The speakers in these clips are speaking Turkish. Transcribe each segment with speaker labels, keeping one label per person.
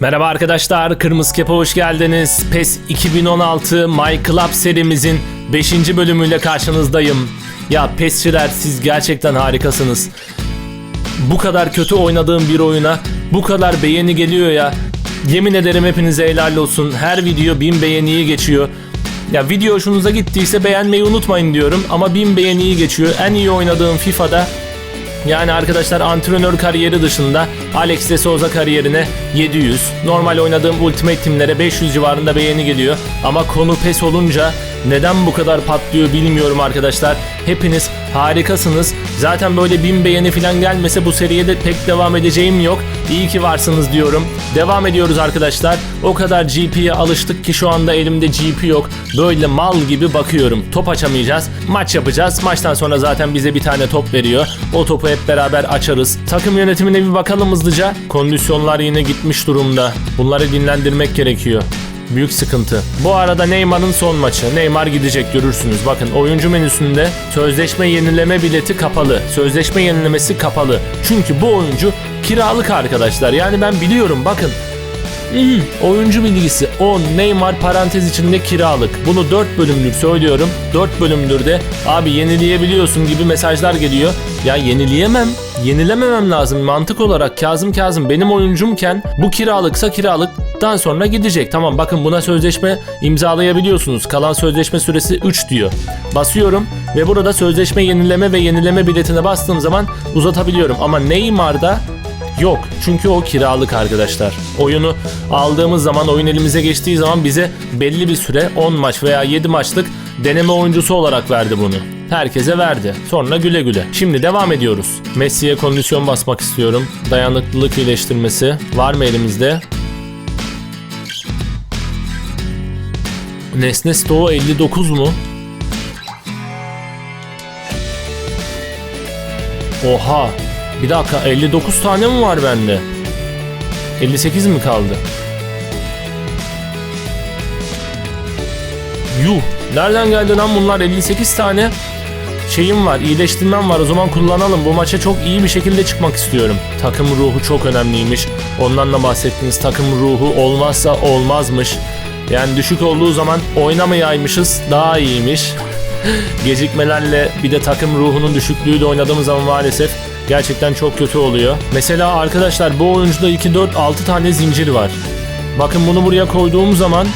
Speaker 1: Merhaba arkadaşlar, Kırmızı Kepe hoş geldiniz. PES 2016 My Club serimizin 5. bölümüyle karşınızdayım. Ya PES'çiler siz gerçekten harikasınız. Bu kadar kötü oynadığım bir oyuna bu kadar beğeni geliyor ya. Yemin ederim hepinize helal olsun. Her video 1000 beğeniyi geçiyor. Ya video hoşunuza gittiyse beğenmeyi unutmayın diyorum ama 1000 beğeniyi geçiyor. En iyi oynadığım FIFA'da yani arkadaşlar antrenör kariyeri dışında Alex de Souza kariyerine 700, normal oynadığım Ultimate Team'lere 500 civarında beğeni geliyor. Ama konu PES olunca neden bu kadar patlıyor bilmiyorum arkadaşlar. Hepiniz harikasınız. Zaten böyle 1000 beğeni falan gelmese bu seriye de pek devam edeceğim yok. İyi ki varsınız diyorum. Devam ediyoruz arkadaşlar. O kadar GP'ye alıştık ki şu anda elimde GP yok. Böyle mal gibi bakıyorum. Top açamayacağız. Maç yapacağız. Maçtan sonra zaten bize bir tane top veriyor. O topu hep beraber açarız. Takım yönetimine bir bakalım hızlıca. Kondisyonlar yine gitmiş durumda. Bunları dinlendirmek gerekiyor. Büyük sıkıntı. Bu arada Neymar'ın son maçı. Neymar gidecek görürsünüz. Bakın oyuncu menüsünde sözleşme yenileme bileti kapalı. Sözleşme yenilemesi kapalı. Çünkü bu oyuncu kiralık arkadaşlar. Yani ben biliyorum bakın. Hmm, oyuncu bilgisi 10 Neymar parantez içinde kiralık. Bunu 4 bölümdür söylüyorum. 4 bölümdür de abi yenileyebiliyorsun gibi mesajlar geliyor. Ya yenileyemem. Yenilememem lazım mantık olarak Kazım Kazım benim oyuncumken bu kiralıksa kiralıktan sonra gidecek. Tamam bakın buna sözleşme imzalayabiliyorsunuz. Kalan sözleşme süresi 3 diyor. Basıyorum ve burada sözleşme yenileme ve yenileme biletine bastığım zaman uzatabiliyorum. Ama Neymar'da Yok çünkü o kiralık arkadaşlar. Oyunu aldığımız zaman oyun elimize geçtiği zaman bize belli bir süre 10 maç veya 7 maçlık deneme oyuncusu olarak verdi bunu. Herkese verdi. Sonra güle güle. Şimdi devam ediyoruz. Messi'ye kondisyon basmak istiyorum. Dayanıklılık iyileştirmesi var mı elimizde? Nesne Stoğu 59 mu? Oha. Bir dakika 59 tane mi var bende? 58 mi kaldı? Yuh. Nereden geldi lan bunlar 58 tane? Şeyim var, iyileştirmem var. O zaman kullanalım. Bu maça çok iyi bir şekilde çıkmak istiyorum. Takım ruhu çok önemliymiş. Ondan da bahsettiniz. Takım ruhu olmazsa olmazmış. Yani düşük olduğu zaman oynamayaymışız daha iyiymiş. Gecikmelerle bir de takım ruhunun düşüklüğüyle oynadığımız zaman maalesef gerçekten çok kötü oluyor. Mesela arkadaşlar bu oyuncuda 2 4 6 tane zincir var. Bakın bunu buraya koyduğum zaman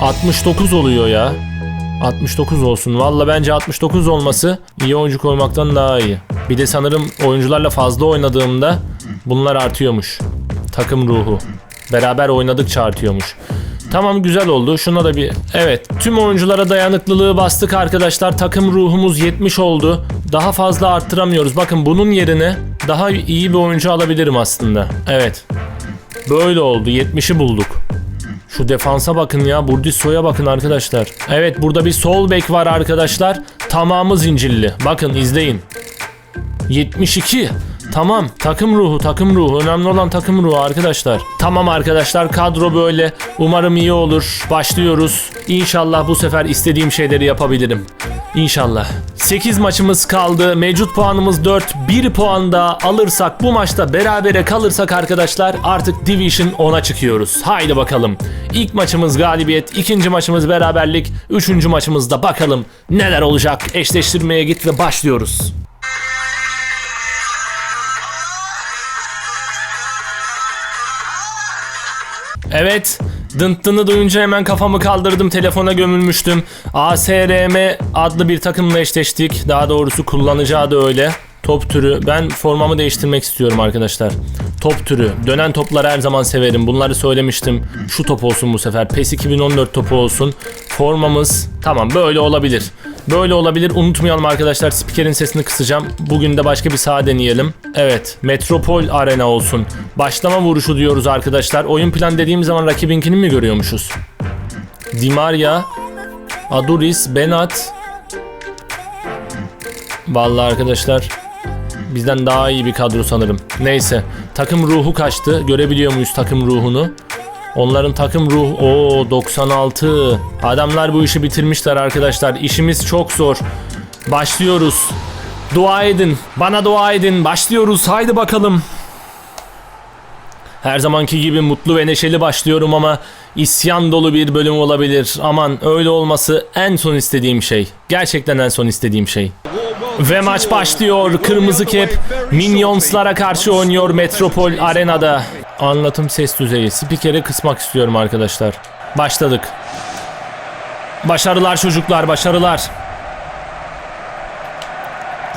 Speaker 1: 69 oluyor ya. 69 olsun. Valla bence 69 olması iyi oyuncu koymaktan daha iyi. Bir de sanırım oyuncularla fazla oynadığımda bunlar artıyormuş. Takım ruhu. Beraber oynadıkça artıyormuş. Tamam güzel oldu. Şuna da bir... Evet. Tüm oyunculara dayanıklılığı bastık arkadaşlar. Takım ruhumuz 70 oldu. Daha fazla arttıramıyoruz. Bakın bunun yerine daha iyi bir oyuncu alabilirim aslında. Evet. Böyle oldu. 70'i bulduk. Şu defansa bakın ya. Burdisso'ya bakın arkadaşlar. Evet burada bir sol bek var arkadaşlar. Tamamı zincirli. Bakın izleyin. 72. Tamam takım ruhu takım ruhu önemli olan takım ruhu arkadaşlar. Tamam arkadaşlar kadro böyle umarım iyi olur başlıyoruz. İnşallah bu sefer istediğim şeyleri yapabilirim. İnşallah. 8 maçımız kaldı. Mevcut puanımız 4. 1 puan daha alırsak bu maçta berabere kalırsak arkadaşlar artık Division 10'a çıkıyoruz. Haydi bakalım. İlk maçımız galibiyet, ikinci maçımız beraberlik, üçüncü maçımızda bakalım neler olacak. Eşleştirmeye git ve başlıyoruz. Evet. Dınttını duyunca hemen kafamı kaldırdım. Telefona gömülmüştüm. ASRM adlı bir takımla eşleştik. Daha doğrusu kullanacağı da öyle. Top türü. Ben formamı değiştirmek istiyorum arkadaşlar. Top türü. Dönen topları her zaman severim. Bunları söylemiştim. Şu top olsun bu sefer. PES 2014 topu olsun. Formamız tamam böyle olabilir. Böyle olabilir. Unutmayalım arkadaşlar. Spikerin sesini kısacağım. Bugün de başka bir saha deneyelim. Evet. Metropol Arena olsun. Başlama vuruşu diyoruz arkadaşlar. Oyun plan dediğim zaman rakibinkini mi görüyormuşuz? Di Maria, Aduris, Benat. Vallahi arkadaşlar bizden daha iyi bir kadro sanırım. Neyse. Takım ruhu kaçtı. Görebiliyor muyuz takım ruhunu? Onların takım ruh o 96. Adamlar bu işi bitirmişler arkadaşlar. İşimiz çok zor. Başlıyoruz. Dua edin. Bana dua edin. Başlıyoruz. Haydi bakalım. Her zamanki gibi mutlu ve neşeli başlıyorum ama isyan dolu bir bölüm olabilir. Aman öyle olması en son istediğim şey. Gerçekten en son istediğim şey. Ve maç başlıyor. Kırmızı kep Minions'lara karşı oynuyor Metropol Arena'da. Anlatım ses düzeyi. Spikeri kısmak istiyorum arkadaşlar. Başladık. Başarılar çocuklar, başarılar.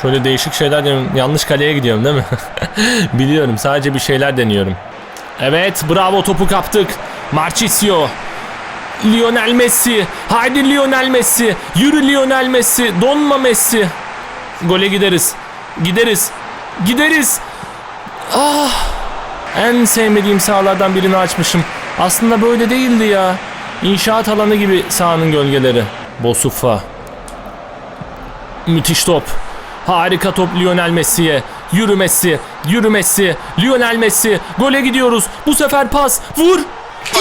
Speaker 1: Şöyle değişik şeyler deniyorum. Yanlış kaleye gidiyorum değil mi? Biliyorum sadece bir şeyler deniyorum. Evet bravo topu kaptık. Marchisio. Lionel Messi. Haydi Lionel Messi. Yürü Lionel Messi. Donma Messi. Gole gideriz. Gideriz. Gideriz. Ah. En sevmediğim sahalardan birini açmışım. Aslında böyle değildi ya. İnşaat alanı gibi sahanın gölgeleri. Bosufa. Müthiş top. Harika top Lionel Messi'ye. Yürü Messi. Yürü Messi. Lionel Messi. Gole gidiyoruz. Bu sefer pas. Vur.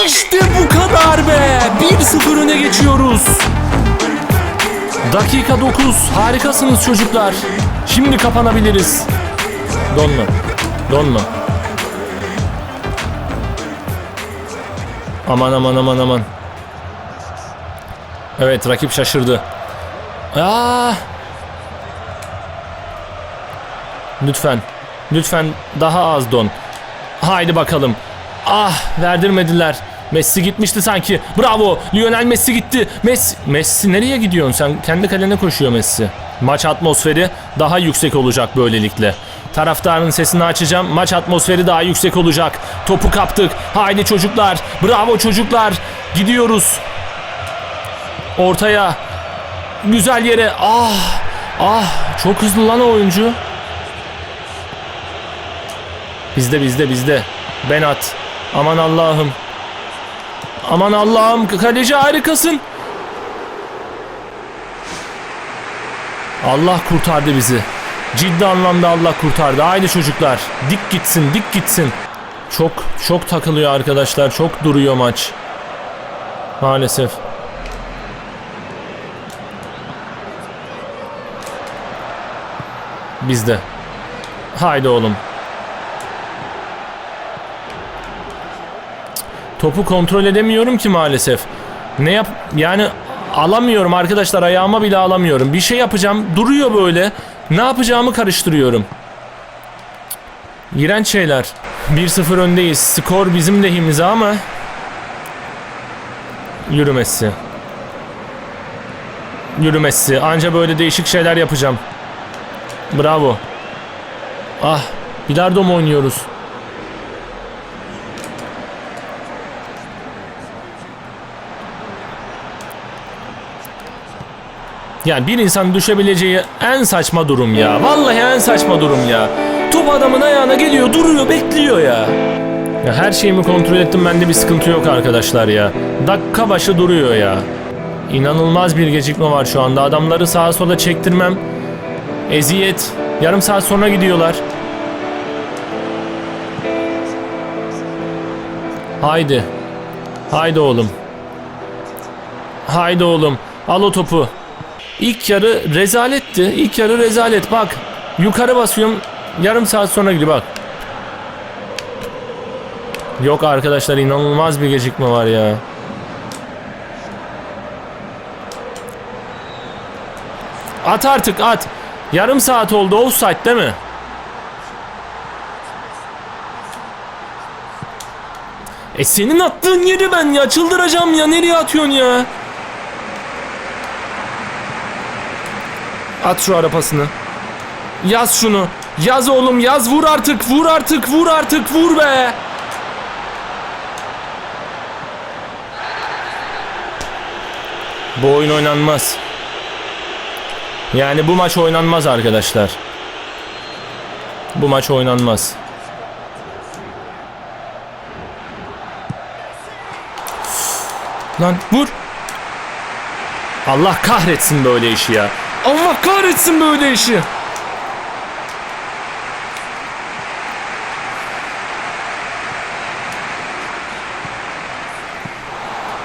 Speaker 1: İşte bu kadar be. 1-0 öne geçiyoruz. Dakika 9. Harikasınız çocuklar. Şimdi kapanabiliriz. Donma. Donma. Aman aman aman aman. Evet rakip şaşırdı. Aa! Lütfen. Lütfen daha az don. Haydi bakalım. Ah verdirmediler. Messi gitmişti sanki. Bravo. Lionel Messi gitti. Messi, Messi nereye gidiyorsun sen? Kendi kalene koşuyor Messi. Maç atmosferi daha yüksek olacak böylelikle. Taraftarın sesini açacağım. Maç atmosferi daha yüksek olacak. Topu kaptık. Haydi çocuklar. Bravo çocuklar. Gidiyoruz. Ortaya. Güzel yere. Ah. Ah. Çok hızlı lan oyuncu. Bizde bizde bizde. Ben at. Aman Allah'ım. Aman Allah'ım kaleci harikasın. Allah kurtardı bizi. Ciddi anlamda Allah kurtardı. Haydi çocuklar. Dik gitsin, dik gitsin. Çok çok takılıyor arkadaşlar. Çok duruyor maç. Maalesef. Bizde. Haydi oğlum. Topu kontrol edemiyorum ki maalesef. Ne yap yani alamıyorum arkadaşlar ayağıma bile alamıyorum. Bir şey yapacağım duruyor böyle. Ne yapacağımı karıştırıyorum. İğrenç şeyler. 1-0 öndeyiz. Skor bizim lehimize ama yürümesi. Yürümesi. Anca böyle değişik şeyler yapacağım. Bravo. Ah, bilardo mu oynuyoruz? Yani bir insan düşebileceği en saçma durum ya. Vallahi en saçma durum ya. Top adamın ayağına geliyor, duruyor, bekliyor ya. Ya her şeyimi kontrol ettim bende bir sıkıntı yok arkadaşlar ya. Dakika başı duruyor ya. İnanılmaz bir gecikme var şu anda. Adamları sağa sola çektirmem. Eziyet. Yarım saat sonra gidiyorlar. Haydi. Haydi oğlum. Haydi oğlum. Al o topu. İlk yarı rezaletti. İlk yarı rezalet. Bak. Yukarı basıyorum. Yarım saat sonra gidiyor bak. Yok arkadaşlar inanılmaz bir gecikme var ya. At artık at. Yarım saat oldu offside değil mi? E senin attığın yeri ben ya çıldıracağım ya nereye atıyorsun ya? At şu arapasını. Yaz şunu. Yaz oğlum yaz vur artık vur artık vur artık vur be. Bu oyun oynanmaz. Yani bu maç oynanmaz arkadaşlar. Bu maç oynanmaz. Lan vur. Allah kahretsin böyle işi ya. Allah kahretsin böyle işi.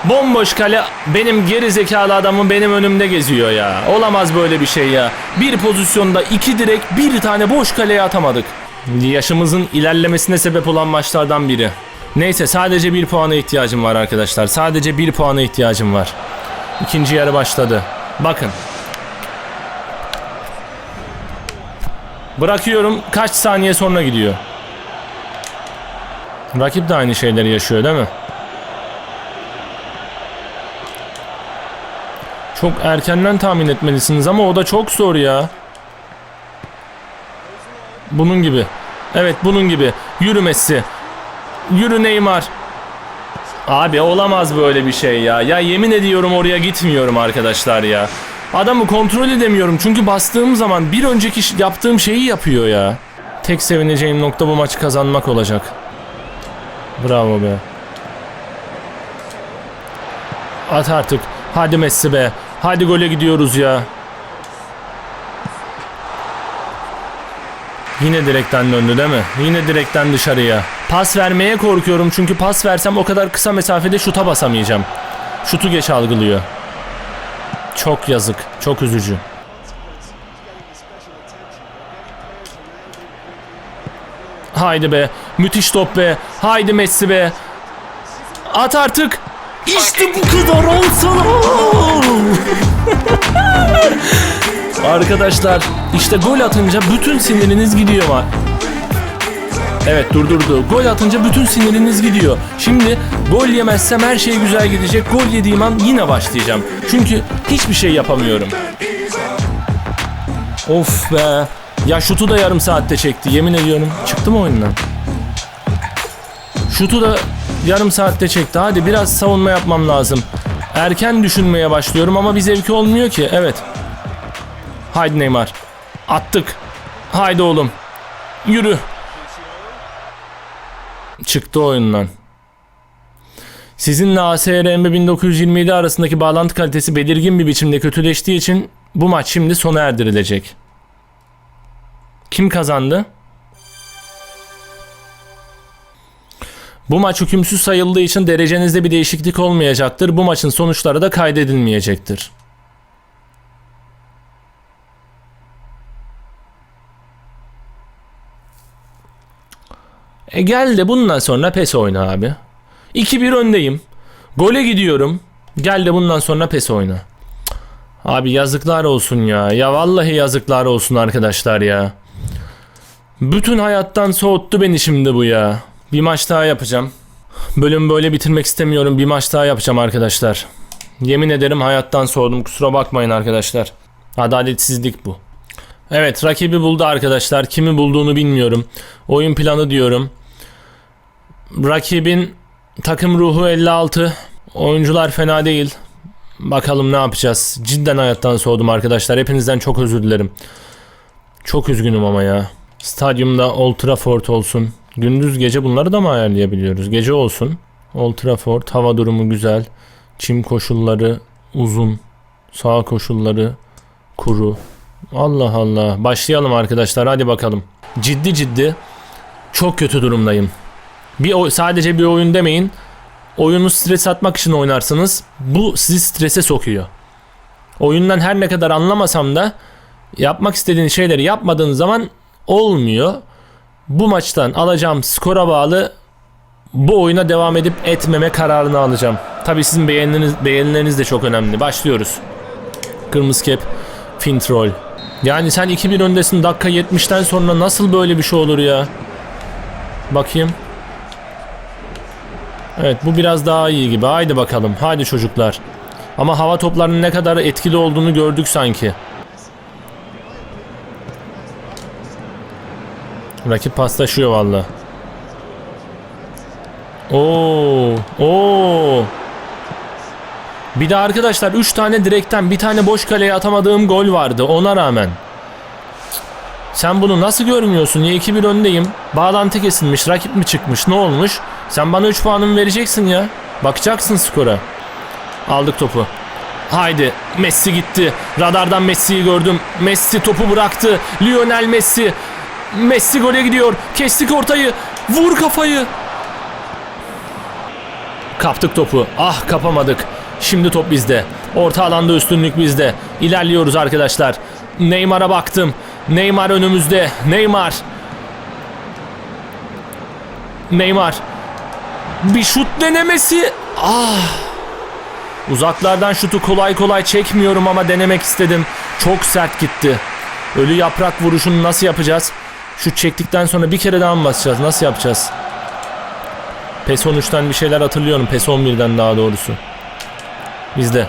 Speaker 1: Bomboş kale benim geri zekalı adamım benim önümde geziyor ya. Olamaz böyle bir şey ya. Bir pozisyonda iki direk bir tane boş kaleye atamadık. Yaşımızın ilerlemesine sebep olan maçlardan biri. Neyse sadece bir puana ihtiyacım var arkadaşlar. Sadece bir puana ihtiyacım var. İkinci yarı başladı. Bakın. Bırakıyorum. Kaç saniye sonra gidiyor. Rakip de aynı şeyleri yaşıyor değil mi? Çok erkenden tahmin etmelisiniz ama o da çok zor ya. Bunun gibi. Evet bunun gibi. Yürü Messi. Yürü Neymar. Abi olamaz böyle bir şey ya. Ya yemin ediyorum oraya gitmiyorum arkadaşlar ya. Adamı kontrol edemiyorum çünkü bastığım zaman bir önceki yaptığım şeyi yapıyor ya. Tek sevineceğim nokta bu maçı kazanmak olacak. Bravo be. At artık. Hadi Messi be. Hadi gole gidiyoruz ya. Yine direkten döndü değil mi? Yine direkten dışarıya. Pas vermeye korkuyorum çünkü pas versem o kadar kısa mesafede şuta basamayacağım. Şutu geç algılıyor. Çok yazık. Çok üzücü. Haydi be. Müthiş top be. Haydi Messi be. At artık. İşte bu kadar olsana. Arkadaşlar işte gol atınca bütün siniriniz gidiyor var. Evet durdurdu. Gol atınca bütün siniriniz gidiyor. Şimdi gol yemezsem her şey güzel gidecek. Gol yediğim an yine başlayacağım. Çünkü hiçbir şey yapamıyorum. Of be. Ya şutu da yarım saatte çekti. Yemin ediyorum. Çıktı mı oyundan? Şutu da yarım saatte çekti. Hadi biraz savunma yapmam lazım. Erken düşünmeye başlıyorum ama bir zevki olmuyor ki. Evet. Haydi Neymar. Attık. Haydi oğlum. Yürü. Çıktı oyundan. Sizinle ASRM 1927 arasındaki bağlantı kalitesi belirgin bir biçimde kötüleştiği için bu maç şimdi sona erdirilecek. Kim kazandı? Bu maç hükümsüz sayıldığı için derecenizde bir değişiklik olmayacaktır. Bu maçın sonuçları da kaydedilmeyecektir. E gel de bundan sonra PES oyna abi. 2-1 öndeyim. Gole gidiyorum. Gel de bundan sonra PES oyna. Abi yazıklar olsun ya. Ya vallahi yazıklar olsun arkadaşlar ya. Bütün hayattan soğuttu beni şimdi bu ya. Bir maç daha yapacağım. Bölüm böyle bitirmek istemiyorum. Bir maç daha yapacağım arkadaşlar. Yemin ederim hayattan soğudum. Kusura bakmayın arkadaşlar. Adaletsizlik bu. Evet rakibi buldu arkadaşlar. Kimi bulduğunu bilmiyorum. Oyun planı diyorum. Rakibin takım ruhu 56. Oyuncular fena değil. Bakalım ne yapacağız. Cidden hayattan soğudum arkadaşlar. Hepinizden çok özür dilerim. Çok üzgünüm ama ya. Stadyumda Old Trafford olsun. Gündüz gece bunları da mı ayarlayabiliyoruz? Gece olsun. Old Trafford hava durumu güzel. Çim koşulları uzun. Sağ koşulları kuru. Allah Allah. Başlayalım arkadaşlar hadi bakalım. Ciddi ciddi çok kötü durumdayım. Bir sadece bir oyun demeyin. Oyunu stres atmak için oynarsınız. Bu sizi strese sokuyor. Oyundan her ne kadar anlamasam da yapmak istediğiniz şeyleri yapmadığınız zaman olmuyor. Bu maçtan alacağım skora bağlı bu oyuna devam edip etmeme kararını alacağım. Tabii sizin beğenileriniz, beğenileriniz de çok önemli. Başlıyoruz. Kırmızı kep, Fintroll. Yani sen 2-1 öndesin dakika 70'ten sonra nasıl böyle bir şey olur ya? Bakayım. Evet bu biraz daha iyi gibi. Haydi bakalım. Haydi çocuklar. Ama hava toplarının ne kadar etkili olduğunu gördük sanki. Rakip paslaşıyor valla. Oo, oo. Bir de arkadaşlar 3 tane direkten bir tane boş kaleye atamadığım gol vardı ona rağmen. Sen bunu nasıl görmüyorsun? Ya 2-1 öndeyim. Bağlantı kesilmiş. Rakip mi çıkmış? Ne olmuş? Sen bana 3 puanımı vereceksin ya. Bakacaksın skora. Aldık topu. Haydi. Messi gitti. Radardan Messi'yi gördüm. Messi topu bıraktı. Lionel Messi. Messi gole gidiyor. Kestik ortayı. Vur kafayı. Kaptık topu. Ah kapamadık. Şimdi top bizde. Orta alanda üstünlük bizde. İlerliyoruz arkadaşlar. Neymar'a baktım. Neymar önümüzde. Neymar. Neymar. Bir şut denemesi. Ah. Uzaklardan şutu kolay kolay çekmiyorum ama denemek istedim. Çok sert gitti. Ölü yaprak vuruşunu nasıl yapacağız? Şut çektikten sonra bir kere daha mı basacağız? Nasıl yapacağız? PES 13'ten bir şeyler hatırlıyorum. PES 11'den daha doğrusu. Bizde.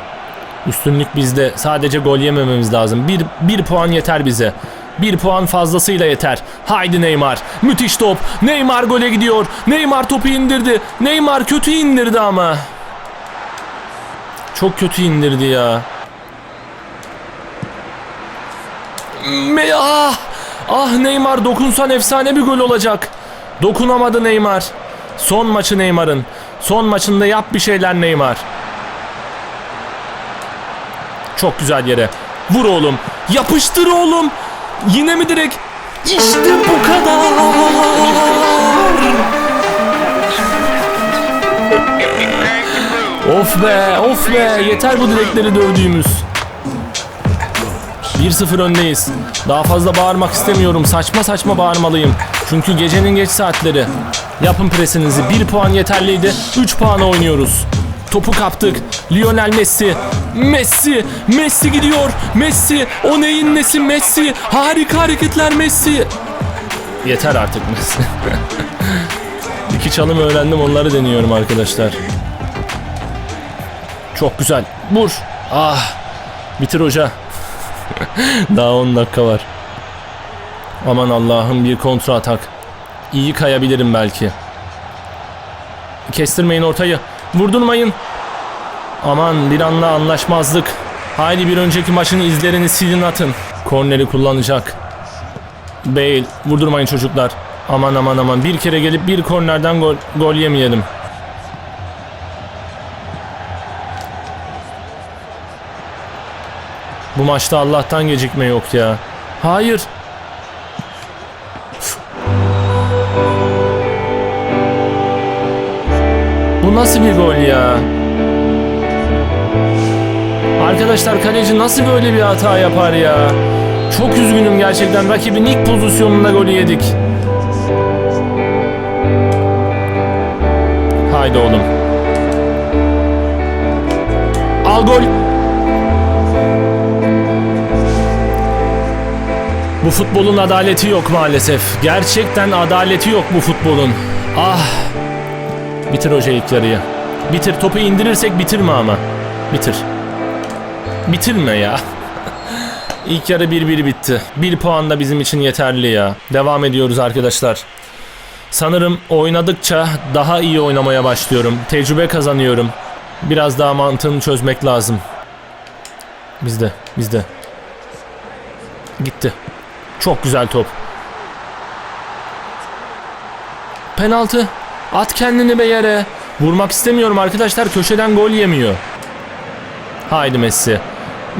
Speaker 1: Üstünlük bizde. Sadece gol yemememiz lazım. Bir, bir puan yeter bize. Bir puan fazlasıyla yeter. Haydi Neymar. Müthiş top. Neymar gole gidiyor. Neymar topu indirdi. Neymar kötü indirdi ama. Çok kötü indirdi ya. Me ah! Ah Neymar dokunsan efsane bir gol olacak. Dokunamadı Neymar. Son maçı Neymar'ın. Son maçında yap bir şeyler Neymar. Çok güzel yere. Vur oğlum. Yapıştır oğlum. Yine mi direkt? İşte bu kadar. Of be, of be. Yeter bu direkleri dövdüğümüz. 1-0 öndeyiz. Daha fazla bağırmak istemiyorum. Saçma saçma bağırmalıyım. Çünkü gecenin geç saatleri. Yapın presinizi. 1 puan yeterliydi. 3 puana oynuyoruz. Topu kaptık. Lionel Messi. Messi. Messi gidiyor. Messi. O neyin nesi Messi. Harika hareketler Messi. Yeter artık Messi. İki çalım öğrendim onları deniyorum arkadaşlar. Çok güzel. Vur. Ah. Bitir hoca. Daha 10 dakika var. Aman Allah'ım bir kontra atak. İyi kayabilirim belki. Kestirmeyin ortayı. Vurdurmayın. Aman bir anla anlaşmazlık. Haydi bir önceki maçın izlerini silin atın. Korneri kullanacak. Bale vurdurmayın çocuklar. Aman aman aman bir kere gelip bir kornerden gol, gol yemeyelim. Bu maçta Allah'tan gecikme yok ya. Hayır. Nasıl bir gol ya? Arkadaşlar kaleci nasıl böyle bir hata yapar ya? Çok üzgünüm gerçekten. Rakibin ilk pozisyonunda golü yedik. Haydi oğlum. Al gol. Bu futbolun adaleti yok maalesef. Gerçekten adaleti yok bu futbolun. Ah. Bitir hoca ilk yarıyı. Bitir topu indirirsek bitirme ama. Bitir. Bitirme ya. İlk yarı 1-1 bitti. Bir puan da bizim için yeterli ya. Devam ediyoruz arkadaşlar. Sanırım oynadıkça daha iyi oynamaya başlıyorum. Tecrübe kazanıyorum. Biraz daha mantığını çözmek lazım. Bizde, bizde. Gitti. Çok güzel top. Penaltı. At kendini be yere. Vurmak istemiyorum arkadaşlar. Köşeden gol yemiyor. Haydi Messi.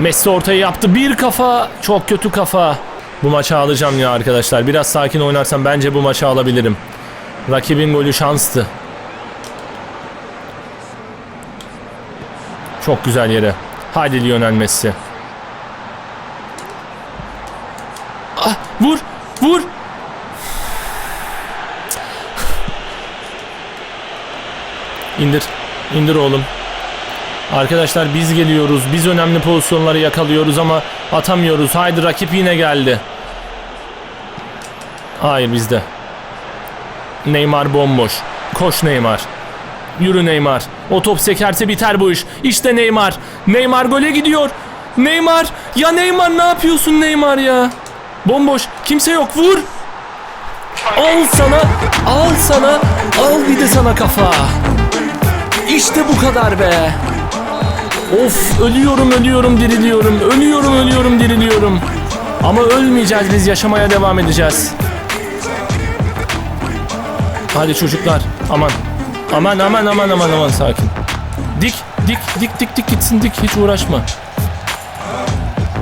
Speaker 1: Messi ortaya yaptı. Bir kafa. Çok kötü kafa. Bu maçı alacağım ya arkadaşlar. Biraz sakin oynarsam bence bu maçı alabilirim. Rakibin golü şanstı. Çok güzel yere. Haydi Lionel Messi. İndir. İndir oğlum. Arkadaşlar biz geliyoruz. Biz önemli pozisyonları yakalıyoruz ama atamıyoruz. Haydi rakip yine geldi. Hayır bizde. Neymar bomboş. Koş Neymar. Yürü Neymar. O top sekerse biter bu iş. İşte Neymar. Neymar gole gidiyor. Neymar. Ya Neymar ne yapıyorsun Neymar ya? Bomboş. Kimse yok. Vur. Al sana. Al sana. Al bir de sana kafa. İşte bu kadar be. Of ölüyorum ölüyorum diriliyorum. Ölüyorum ölüyorum diriliyorum. Ama ölmeyeceğiz biz yaşamaya devam edeceğiz. Hadi çocuklar aman. Aman aman aman aman aman sakin. Dik dik dik dik dik gitsin dik hiç uğraşma.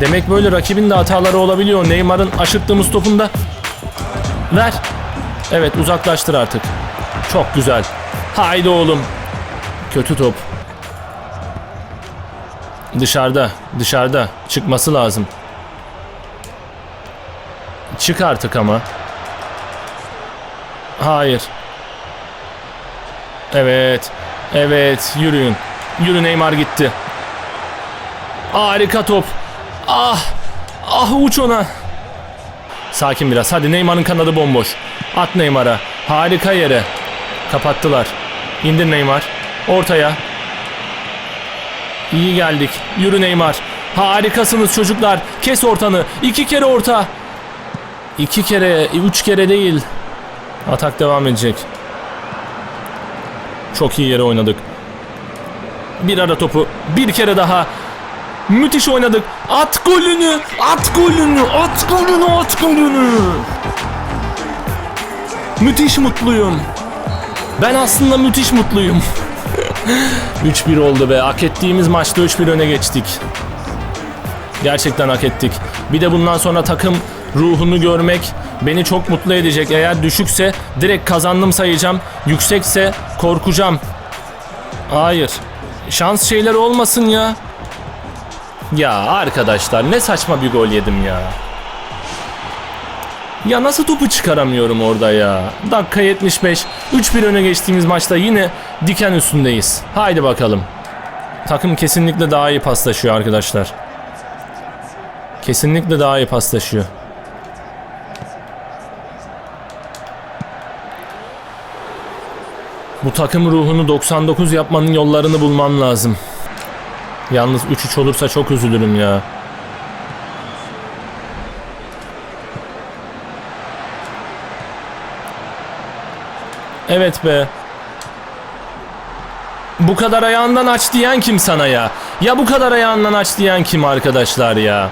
Speaker 1: Demek böyle rakibin de hataları olabiliyor. Neymar'ın aşıttığımız topunda. Ver. Evet uzaklaştır artık. Çok güzel. Haydi oğlum. Kötü top. Dışarıda, dışarıda. Çıkması lazım. Çık artık ama. Hayır. Evet. Evet yürüyün. Yürü Neymar gitti. Harika top. Ah. Ah uç ona. Sakin biraz. Hadi Neymar'ın kanadı bomboş. At Neymar'a. Harika yere. Kapattılar. İndir Neymar. Ortaya. İyi geldik. Yürü Neymar. Harikasınız çocuklar. Kes ortanı. İki kere orta. İki kere, üç kere değil. Atak devam edecek. Çok iyi yere oynadık. Bir ara topu. Bir kere daha. Müthiş oynadık. At golünü. At golünü. At golünü. At golünü. Müthiş mutluyum. Ben aslında müthiş mutluyum. 3-1 oldu be. Hak ettiğimiz maçta 3-1 öne geçtik. Gerçekten hak ettik. Bir de bundan sonra takım ruhunu görmek beni çok mutlu edecek. Eğer düşükse direkt kazandım sayacağım. Yüksekse korkacağım. Hayır. Şans şeyler olmasın ya. Ya arkadaşlar ne saçma bir gol yedim ya. Ya nasıl topu çıkaramıyorum orada ya. Dakika 75. 3-1 öne geçtiğimiz maçta yine diken üstündeyiz. Haydi bakalım. Takım kesinlikle daha iyi paslaşıyor arkadaşlar. Kesinlikle daha iyi paslaşıyor. Bu takım ruhunu 99 yapmanın yollarını bulmam lazım. Yalnız 3-3 olursa çok üzülürüm ya. Evet be. Bu kadar ayağından aç diyen kim sana ya? Ya bu kadar ayağından aç diyen kim arkadaşlar ya?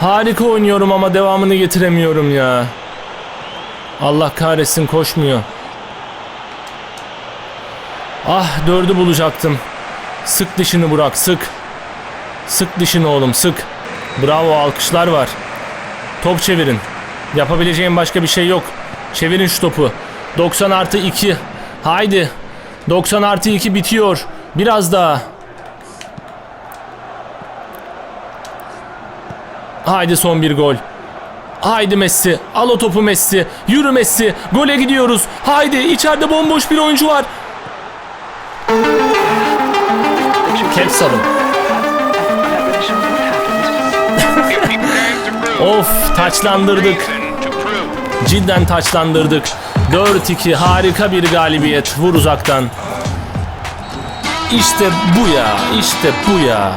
Speaker 1: Harika oynuyorum ama devamını getiremiyorum ya. Allah kahretsin koşmuyor. Ah dördü bulacaktım. Sık dişini Burak sık. Sık dişini oğlum sık. Bravo alkışlar var. Top çevirin. Yapabileceğim başka bir şey yok. Çevirin şu topu. 90 artı 2. Haydi. 90 artı 2 bitiyor. Biraz daha. Haydi son bir gol. Haydi Messi. Al o topu Messi. Yürü Messi. Gole gidiyoruz. Haydi içeride bomboş bir oyuncu var. Caps alın. Of taçlandırdık. Cidden taçlandırdık. 4-2 harika bir galibiyet. Vur uzaktan. İşte bu ya. işte bu ya.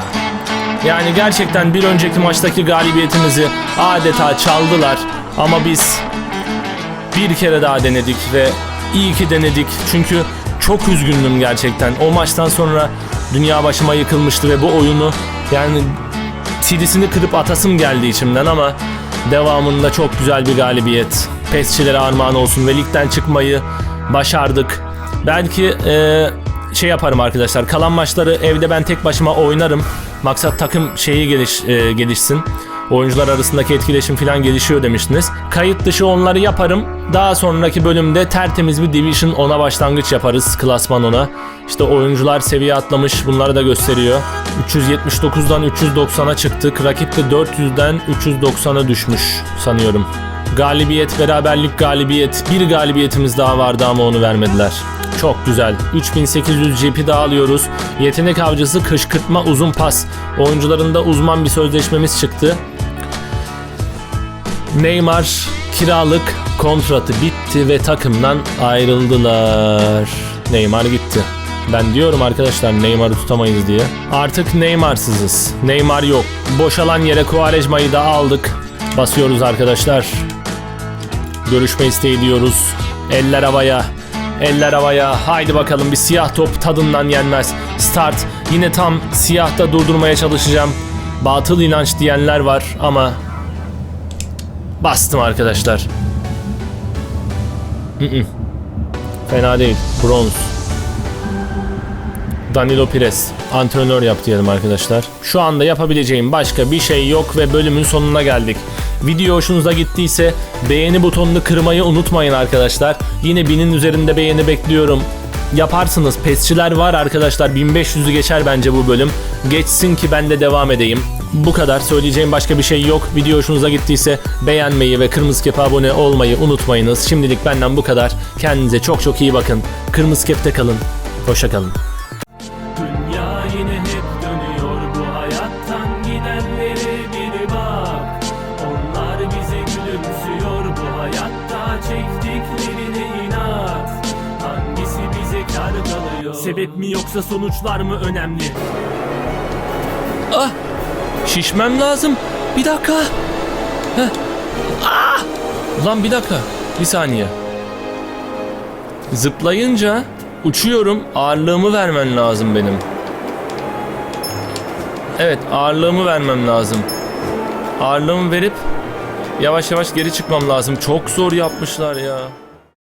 Speaker 1: Yani gerçekten bir önceki maçtaki galibiyetimizi adeta çaldılar. Ama biz bir kere daha denedik ve iyi ki denedik. Çünkü çok üzgündüm gerçekten. O maçtan sonra dünya başıma yıkılmıştı ve bu oyunu yani CD'sini kırıp atasım geldi içimden ama devamında çok güzel bir galibiyet. Pesçilere armağan olsun ve ligden çıkmayı başardık. Belki eee, şey yaparım arkadaşlar. Kalan maçları evde ben tek başıma oynarım. Maksat takım şeyi geliş, eee, gelişsin. Oyuncular arasındaki etkileşim falan gelişiyor demiştiniz. Kayıt dışı onları yaparım. Daha sonraki bölümde tertemiz bir Division 10'a başlangıç yaparız. Klasman 10'a. İşte oyuncular seviye atlamış. Bunları da gösteriyor. 379'dan 390'a çıktık. Rakip de 400'den 390'a düşmüş sanıyorum. Galibiyet, beraberlik galibiyet. Bir galibiyetimiz daha vardı ama onu vermediler. Çok güzel. 3800 GP daha alıyoruz. Yetenek avcısı kışkırtma uzun pas. Oyuncularında uzman bir sözleşmemiz çıktı. Neymar kiralık kontratı bitti ve takımdan ayrıldılar. Neymar gitti. Ben diyorum arkadaşlar Neymar'ı tutamayız diye. Artık Neymar'sızız. Neymar yok. Boşalan yere Quaresma'yı da aldık. Basıyoruz arkadaşlar. Görüşme isteği diyoruz. Eller havaya. Eller havaya. Haydi bakalım bir siyah top tadından yenmez. Start. Yine tam siyahta durdurmaya çalışacağım. Batıl inanç diyenler var ama bastım arkadaşlar. Fena değil. Bronz. Danilo Pires. Antrenör yap diyelim arkadaşlar. Şu anda yapabileceğim başka bir şey yok ve bölümün sonuna geldik. Video hoşunuza gittiyse beğeni butonunu kırmayı unutmayın arkadaşlar. Yine binin üzerinde beğeni bekliyorum. Yaparsınız. Pesçiler var arkadaşlar. 1500'ü geçer bence bu bölüm. Geçsin ki ben de devam edeyim. Bu kadar. Söyleyeceğim başka bir şey yok. Video hoşunuza gittiyse beğenmeyi ve Kırmızı Kep'e abone olmayı unutmayınız. Şimdilik benden bu kadar. Kendinize çok çok iyi bakın. Kırmızı Kep'te kalın. Hoşça kalın. Mi yoksa sonuçlar mı önemli? Ah! Şişmem lazım. Bir dakika. Heh. Ah! Ulan bir dakika. Bir saniye. Zıplayınca uçuyorum. Ağırlığımı vermen lazım benim. Evet, ağırlığımı vermem lazım. Ağırlığımı verip yavaş yavaş geri çıkmam lazım. Çok zor yapmışlar ya.